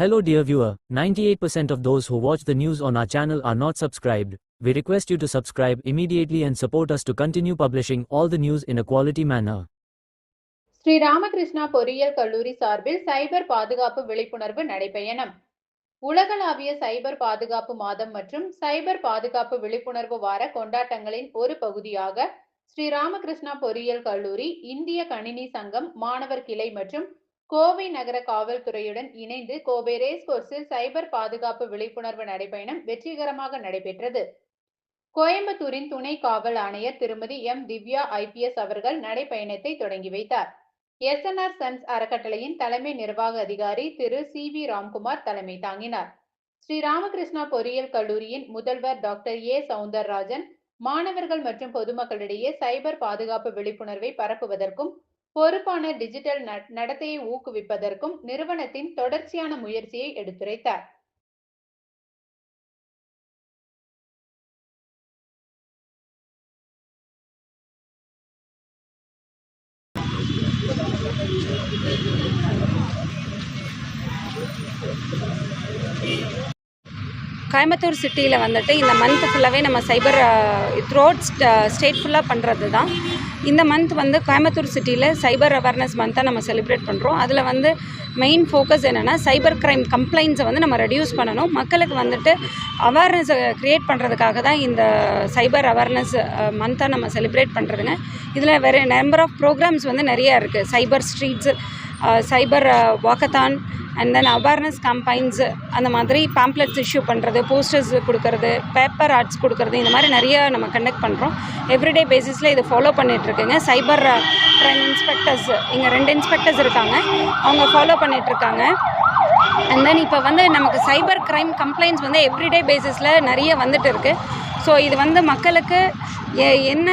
Hello dear viewer, 98% of those who watch the news on our channel are not subscribed. We request you to subscribe immediately and support us to continue publishing all the news in a quality manner. Sri Ramakrishna பொறியியல் கல்லூரி சார்பில் சைபர் பாதுகாப்பு விழிப்புணர்வு நடைபயணம் உலகளாவிய சைபர் பாதுகாப்பு மாதம் மற்றும் சைபர் பாதுகாப்பு விழிப்புணர்வு வார கொண்டாட்டங்களின் ஒரு பகுதியாக ஸ்ரீ ராமகிருஷ்ணா பொறியியல் கல்லூரி இந்திய கணினி சங்கம் மாணவர் கிளை மற்றும் கோவை நகர காவல்துறையுடன் இணைந்து கோவை ரேஸ் கோர்ஸில் சைபர் பாதுகாப்பு விழிப்புணர்வு நடைபயணம் வெற்றிகரமாக நடைபெற்றது. கோயம்புத்தூரின் துணை காவல் ஆணையர் திருமதி எம். திவ்யா ஐபிஎஸ் அவர்கள் நடைபயணத்தை தொடங்கி வைத்தார். எஸ்என்ஆர் சன்ஸ் அறக்கட்டளையின் தலைமை நிர்வாக அதிகாரி திரு. சி. வி. ராம்குமார் தலைமை தாங்கினார். ஸ்ரீ ராமகிருஷ்ணா பொறியியல் கல்லூரியின் முதல்வர் டாக்டர் ஏ. சவுந்தரராஜன் மாணவர்கள் மற்றும் பொதுமக்களிடையே சைபர் பாதுகாப்பு விழிப்புணர்வை பரப்புவதற்கும் பொறுப்பான டிஜிட்டல் ந- நடத்தையை ஊக்குவிப்பதற்கும் நிறுவனத்தின் தொடர்ச்சியான முயற்சியை எடுத்துரைத்தார். கோயம்புத்தூர் சிட்டியில் வந்துட்டு இந்த மந்த் ஃபுல்லாகவே நம்ம சைபர் த்ரோட் ஸ்டேட் ஃபுல்லாக பண்ணுறது தான் இந்த மந்த் வந்து கோயம்புத்தூர் சிட்டியில் சைபர் அவேர்னஸ் மந்த்தாக நம்ம செலிப்ரேட் பண்ணுறோம் அதில் வந்து மெயின் ஃபோக்கஸ் என்னென்னா சைபர் கிரைம் கம்ப்ளைண்ட்ஸை வந்து நம்ம ரெடியூஸ் பண்ணணும். மக்களுக்கு வந்துட்டு அவேர்னஸை க்ரியேட் பண்ணுறதுக்காக தான் இந்த சைபர் அவேர்னஸ் மந்த்தாக நம்ம செலிப்ரேட் பண்ணுறதுங்க இதில் வேறு நம்பர் ஆஃப் ப்ரோக்ராம்ஸ் வந்து நிறையா இருக்குது cyber streets cyber walkathon and then awareness campaigns அந்த மாதிரி பேம்ப்ளெட்ஸ் இஷ்யூ பண்ணுறது போஸ்டர்ஸ் கொடுக்கறது பேப்பர் ஆர்ட்ஸ் கொடுக்கறது இந்த மாதிரி நிறைய நம்ம கண்டக்ட் பண்ணுறோம் எவ்ரிடே பேசிஸில் இதை ஃபாலோ பண்ணிகிட்ருக்கேங்க சைபர் க்ரைம் இன்ஸ்பெக்டர்ஸ் இங்கே ரெண்டு இன்ஸ்பெக்டர்ஸ் இருக்காங்க. அவங்க ஃபாலோ பண்ணிகிட்ருக்காங்க அண்ட் தென் இப்போ வந்து நமக்கு சைபர் க்ரைம் கம்ப்ளைண்ட்ஸ் வந்து எவ்ரிடே பேசிஸில் நிறைய வந்துட்டு இருக்குது ஸோ இது வந்து மக்களுக்கு எ- என்ன